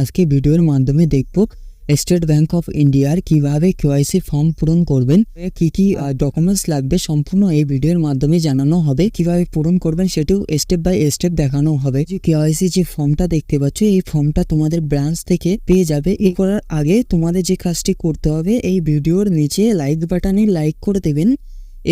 আজকে ভিডিওর মাধ্যমে দেখব স্টেট ব্যাংক অফ ইন্ডিয়ার কীভাবে কেওয়াইসি ফর্ম পূরণ করবেন? কি কি ডকুমেন্টস লাগবে? সম্পূর্ণ এই ভিডিওর মাধ্যমে জানানো হবে। কীভাবে পূরণ করবেন সেটিও স্টেপ বাই স্টেপ দেখানো হবে। যে কেওয়াইসি যে ফর্মটা দেখতে পাচ্ছ, এই ফর্মটা তোমাদের ব্রাঞ্চ থেকে পেয়ে যাবে। এ করার আগে তোমাদের যে কাজটি করতে হবে, এই ভিডিওর নিচে লাইক বাটনে লাইক করে দেবেন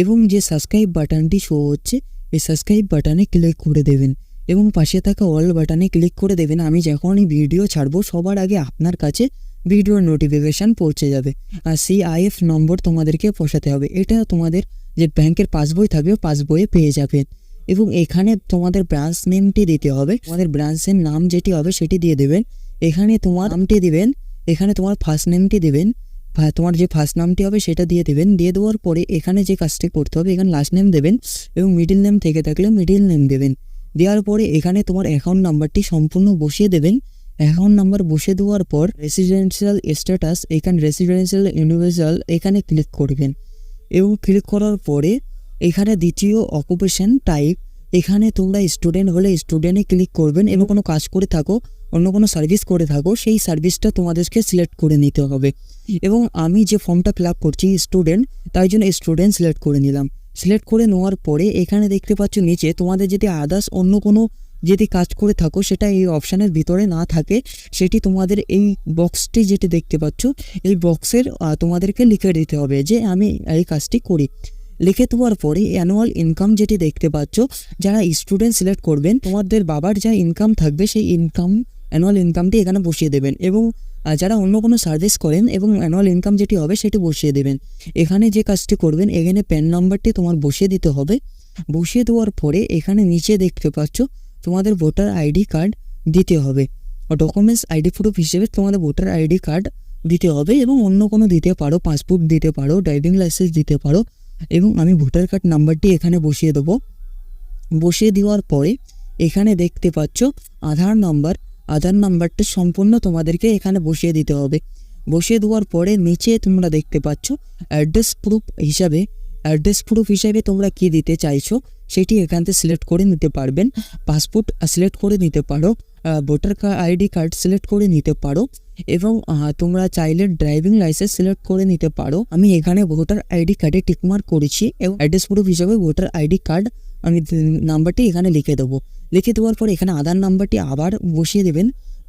এবং যে সাবস্ক্রাইব বাটনটি শো হচ্ছে, এই সাবস্ক্রাইব বাটনে ক্লিক করে দেবেন। এবং পাশে থাকা অল বাটনে ক্লিক করে দেবেন, আমি যখনই ভিডিও ছাড়বো, সবার আগে আপনার কাছে ভিডিওর নোটিফিকেশান পৌঁছে যাবে। আর সিআইএফ নম্বর তোমাদেরকে বসাতে হবে। এটা তোমাদের যে ব্যাংকের পাসবই থাকবে পাসবইয়ে পেয়ে যাবেন এবং এখানে তোমাদের ব্রাঞ্চ নেমটি দিতে হবে। তোমাদের ব্রাঞ্চের নাম যেটি হবে, সেটি দিয়ে দেবেন। এখানে তোমার নামটি দিবেন, এখানে তোমার ফার্স্ট নেমটি দেবেন তোমার যে ফার্স্ট নামটি হবে, সেটা দিয়ে দেবেন। দিয়ে দেওয়ার পরে এখানে যে কাজটি করতে হবে, এখানে লাস্ট নেম দেবেন এবং মিডিল নেম থেকে থাকলে মিডিল নেম দেবেন। দেওয়ার পরে এখানে তোমার অ্যাকাউন্ট নাম্বারটি সম্পূর্ণ বসিয়ে দেবেন। অ্যাকাউন্ট নাম্বার বসে দেওয়ার পর রেসিডেন্সিয়াল স্ট্যাটাস এখানে রেসিডেন্সিয়াল ইউনিভার্সাল এখানে ক্লিক করবেন। এবং ক্লিক করার পরে এখানে দ্বিতীয় অকুপেশন টাইপ এখানে তোমরা স্টুডেন্ট হলে স্টুডেন্টে ক্লিক করবেন এবং কোনো কাজ করে থাকো, অন্য কোনো সার্ভিস করে থাকো, সেই সার্ভিসটা তোমাদেরকে সিলেক্ট করে নিতে হবে। এবং আমি যে ফর্মটা ফিল করছি স্টুডেন্ট তাই জন্য স্টুডেন্ট সিলেক্ট করে নিলাম। সিলেক্ট করে নেওয়ার পরে এখানে দেখতে পাচ্ছ নিচে তোমাদের যদি আদার্স অন্য কোনো যদি কাজ করে থাকো, সেটা এই অপশানের ভিতরে না থাকে, সেটি তোমাদের এই বক্সটি যেটি দেখতে পাচ্ছ, এই বক্সের তোমাদেরকে লিখে দিতে হবে যে আমি এই কাজটি করি। লিখে দেওয়ার পরে অ্যানুয়াল ইনকাম যেটি দেখতে পাচ্ছ, যারা স্টুডেন্ট সিলেক্ট করবেন, তোমাদের বাবার যা ইনকাম থাকবে, সেই ইনকাম অ্যানুয়াল ইনকামটি এখানে বসিয়ে দেবেন এবং যারা অন্য কোনো সার্ভিস করেন এবং অ্যানুয়াল ইনকাম যেটি হবে সেটি বসিয়ে দেবেন। এখানে যে কাজটি করবেন, এখানে প্যান নাম্বারটি তোমার বসিয়ে দিতে হবে। বসিয়ে দেওয়ার পরে এখানে নিচে দেখতে পাচ্ছ, তোমাদের ভোটার আইডি কার্ড দিতে হবে। ডকুমেন্টস আইডি প্রুফ হিসেবে তোমাদের ভোটার আইডি কার্ড দিতে হবে এবং অন্য কোনো দিতে পারো পাসপোর্ট দিতে পারো ড্রাইভিং লাইসেন্স দিতে পারো এবং আমি ভোটার কার্ড নাম্বারটি এখানে বসিয়ে দেবো। বসিয়ে দেওয়ার পরে এখানে দেখতে পাচ্ছ, আধার নাম্বার আধার নাম্বারটা সম্পূর্ণ তোমাদেরকে এখানে বসিয়ে দিতে হবে। বসিয়ে দেওয়ার পরে নিচে তোমরা দেখতে পাচ্ছ অ্যাড্রেস প্রুফ হিসাবে অ্যাড্রেস প্রুফ হিসাবে তোমরা কি দিতে চাইছো সেটি এখান থেকে সিলেক্ট করে নিতে পারবেন। পাসপোর্ট সিলেক্ট করে নিতে পারো ভোটার আইডি কার্ড সিলেক্ট করে নিতে পারো এবং তোমরা চাইলে ড্রাইভিং লাইসেন্স সিলেক্ট করে নিতে পারো। আমি এখানে ভোটার আইডি কার্ডে টিকমার্ক করেছি এবং অ্যাড্রেস প্রুফ হিসাবে ভোটার আইডি কার্ড আমি নাম্বারটি এখানে লিখে দেবো। লিখে দেওয়ার পরে এখানে আধার নাম্বারটি আবার বসিয়ে দেবেন।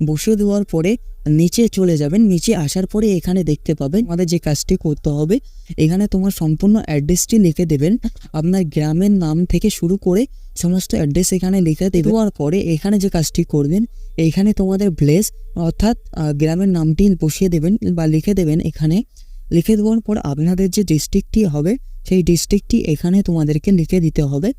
বসিয়ে দেওয়ার পরে নিচে চলে যাবেন। নিচে আসার পরে এখানে দেখতে পাবেন আমাদের যে কাজটি করতে হবে। এখানে তোমার সম্পূর্ণ অ্যাড্রেসটি লিখে দেবেন। আপনার গ্রামের নাম থেকে শুরু করে সমস্ত অ্যাড্রেস এখানে লিখে দেওয়ার পরে এখানে যে কাজটি করবেন, এখানে তোমাদের ভিলেজ অর্থাৎ গ্রামের নামটি বসিয়ে দেবেন বা লিখে দেবেন এখানে। লিখে দেওয়ার পর আপনাদের যে ডিস্ট্রিক্টটি হবে, সেই ডিস্ট্রিক্টটি এখানে তোমাদেরকে লিখে দিতে হবে।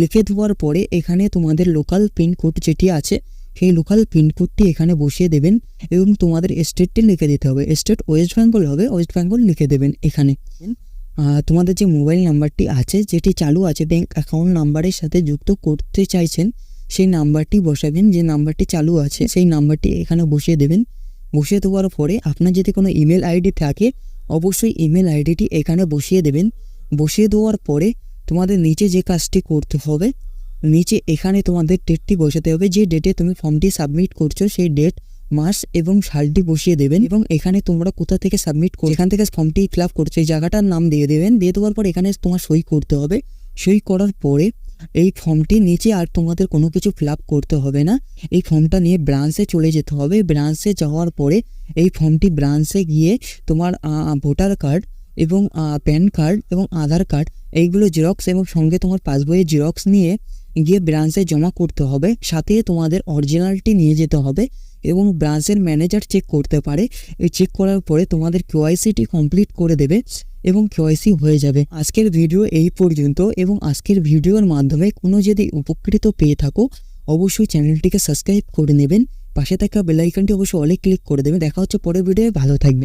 লিখে দেওয়ার পরে এখানে তোমাদের লোকাল পিনকোড যেটি আছে, সেই লোকাল পিনকোডটি এখানে বসিয়ে দেবেন এবং তোমাদের স্টেটটি লিখে দিতে হবে। স্টেট ওয়েস্ট বেঙ্গল হবে ওয়েস্ট বেঙ্গল লিখে দেবেন এখানে। তোমাদের যে মোবাইল নাম্বারটি আছে, যেটি চালু আছে ব্যাঙ্ক অ্যাকাউন্ট নাম্বারের সাথে যুক্ত করতে চাইছেন, সেই নাম্বারটি বসাবেন, যে নাম্বারটি চালু আছে, সেই নাম্বারটি এখানে বসিয়ে দেবেন। বসিয়ে দেওয়ার পরে আপনার যদি কোনো ইমেল আইডি থাকে, অবশ্যই ইমেল আইডিটি এখানে বসিয়ে দেবেন। বসিয়ে দেওয়ার পরে তোমাদের নিচে যে কাজটি করতে হবে, নিচে এখানে তোমাদের ডেটটি বসাতে হবে। যে ডেটে তুমি ফর্মটি সাবমিট করছ, সেই ডেট মাস এবং সালটি বসিয়ে দেবেন এবং এখানে তোমরা কোথা থেকে সাবমিট করো এখান থেকে ফর্মটি ফিল আপ করছ, এই জায়গাটার নাম দিয়ে দেবেন। দিয়ে দেওয়ার পর এখানে তোমার সই করতে হবে। সই করার পরে এই ফর্মটি নিচে আর তোমাদের কোনো কিছু ফিল করতে হবে না। এই ফর্মটা নিয়ে ব্রাঞ্চে চলে যেতে হবে। ব্রাঞ্চে যাওয়ার পরে এই ফর্মটি ব্রাঞ্চে গিয়ে তোমার ভোটার কার্ড এবং প্যান কার্ড এবং আধার কার্ড এইগুলো জেরক্স এবং সঙ্গে তোমার পাসবইয়ের জেরক্স নিয়ে গিয়ে ব্রাঞ্চে জমা করতে হবে। সাথে তোমাদের অরিজিনালটি নিয়ে যেতে হবে এবং ব্রাঞ্চের ম্যানেজার চেক করতে পারে। এই চেক করার পরে তোমাদের কেওয়াইসিটি কমপ্লিট করে দেবে এবং কেওয়াইসি হয়ে যাবে। আজকের ভিডিও এই পর্যন্ত এবং আজকের ভিডিওর মাধ্যমে কোনো যদি উপকৃত পেয়ে থাকো, অবশ্যই চ্যানেলটিকে সাবস্ক্রাইব করে নেবেন। পাশে থাকা বেলাইকনটি অবশ্যই অলে ক্লিক করে দেবেন। দেখা হচ্ছে পরের ভিডিওয়ে ভালো থাকবে